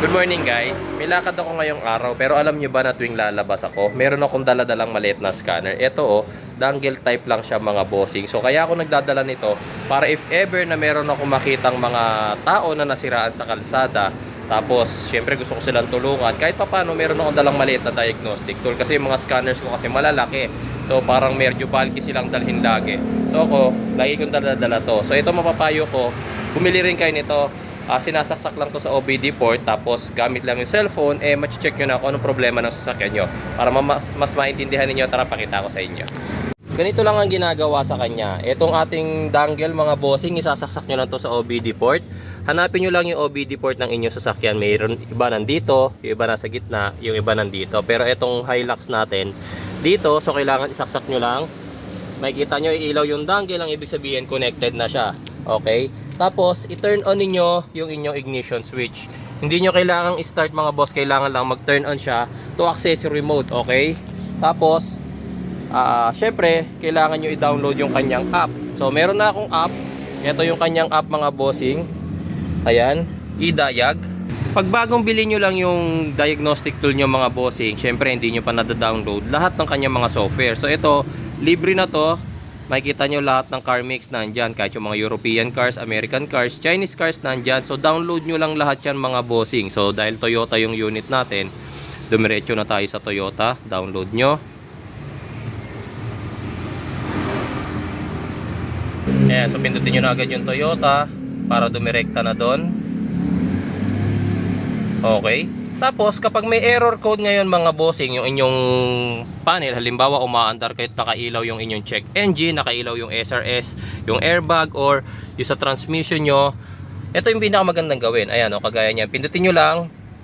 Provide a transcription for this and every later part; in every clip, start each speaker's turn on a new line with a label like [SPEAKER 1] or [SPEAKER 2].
[SPEAKER 1] Good morning guys. May lakad ako ngayong araw pero alam nyo ba na tuwing lalabas ako, meron akong daladalang maliit na scanner. Ito oh, dangle type lang siya mga bossing. So kaya ako nagdadala nito para if ever na meron ako makitang mga tao na nasiraan sa kalsada, tapos syempre gusto ko silang tulungan. Kahit pa paano meron akong dalang maliit na diagnostic tool kasi yung mga scanners ko kasi malalaki. So parang medyo bulky silang dalhin lagi. So ako, lagi kong dala-dala to. So ito mapapayo ko, bumili rin kayo nito Ah, sinasaksak lang to sa OBD port tapos gamit lang yung cellphone eh match-check nyo na kung anong problema ng sasakyan nyo. Para ma- mas, mas maintindihan ninyo tara pakita ko sa inyo. Ganito lang ang ginagawa sa kanya. Itong ating dangle mga bossing isasaksak nyo lang to sa OBD port. Hanapin nyo lang yung OBD port ng inyong sasakyan. Mayroon iba nandito yung iba nasa gitna yung iba nandito. Pero itong Hilux natin dito so kailangan isaksak nyo lang. Makikita nyo ilaw yung dangle ang ibig sabihin connected na siya. Okay tapos i-turn on ninyo yung inyong ignition switch. Hindi nyo kailangang i-start mga boss. Kailangan lang mag-turn on siya to access your remote okay? Tapos ah syempre kailangan nyo i-download yung kanyang app. So meron na akong app. Ito yung kanyang app mga bossing. Ayan i-diag pag bagong bili nyo lang yung diagnostic tool nyo mga bossing, syempre hindi nyo pa nada-download lahat ng kanyang mga software. So ito, libre na to. Makikita nyo lahat ng car mix nandyan. Kahit yung mga European cars, American cars, Chinese cars nandyan. So download nyo lang lahat yan mga bossing. So dahil Toyota yung unit natin, dumiretso na tayo sa Toyota. Download nyo. Ayan, so pindutin nyo na agad yung Toyota para dumirekta na doon. Okay. Tapos kapag may error code ngayon mga bossing, yung inyong panel, halimbawa umaandar kayo nakailaw yung inyong check engine, nakailaw yung SRS, yung airbag or yung sa transmission nyo, ito yung pinakamagandang gawin. Ayan o, kagaya niyan. Pindutin nyo lang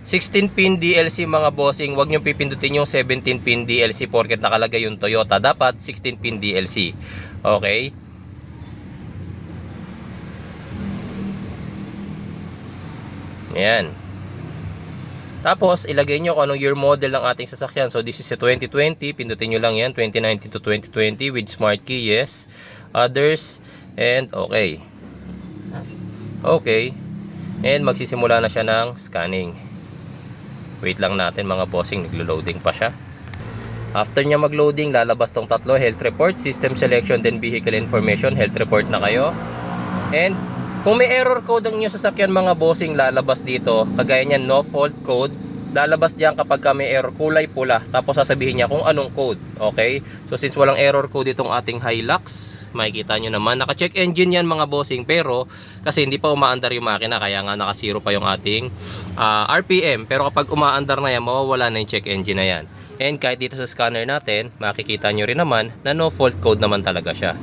[SPEAKER 1] 16 pin DLC mga bossing, wag nyo pipindutin yung 17 pin DLC porket nakalagay yung Toyota. Dapat 16 pin DLC. Okay? Ayan. Tapos, ilagay nyo kung anong year model ng ating sasakyan. So, this is a 2020. Pindutin nyo lang yan. 2019 to 2020 with smart key. Yes. Others. And okay. Okay. And magsisimula na siya ng scanning. Wait lang natin mga bossing. Naglo-loading pa siya. After niya mag-loading, lalabas tong tatlo. Health report, system selection, then vehicle information. Health report na kayo. And kung may error code ang inyong sasakyan mga bossing lalabas dito, kagaya niyan no fault code, lalabas diyan kapag ka may error kulay pula tapos sasabihin niya kung anong code. Okay? So since walang error code itong ating Hilux, makikita nyo naman naka-check engine yan mga bossing pero kasi hindi pa umaandar yung makina kaya nga naka-zero pa yung ating ah, RPM pero kapag umaandar na yan mawawala na yung check engine na yan. And kahit dito sa scanner natin, makikita nyo rin naman na no fault code naman talaga siya.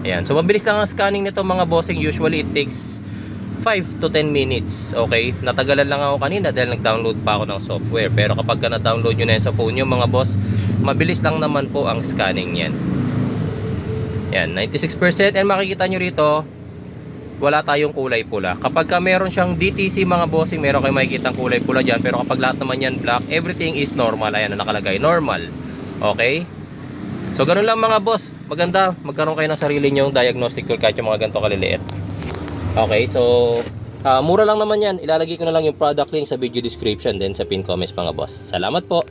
[SPEAKER 1] Ayan. So, mabilis lang ang scanning nito mga bossing. Usually, it takes 5 to 10 minutes. Okay? Natagalan lang ako kanina dahil nag-download pa ako ng software. Pero kapag ka na-download nyo na yan sa phone nyo mga boss, mabilis lang naman po ang scanning yan. Yan, 96%. And makikita nyo rito, wala tayong kulay pula. Kapag ka meron siyang DTC mga bossing, meron kayong makikita kulay pula dyan. Pero kapag lahat naman yan black, everything is normal. Ayan, na nakalagay. Normal. Okay? So, ganun lang mga boss. Maganda, magkaroon kayo ng sarili nyong diagnostic tool kahit yung mga ganito kaliliit. Okay, so, ah, mura lang naman yan. Ilalagay ko na lang yung product link sa video description din sa pin comments mga boss. Salamat po.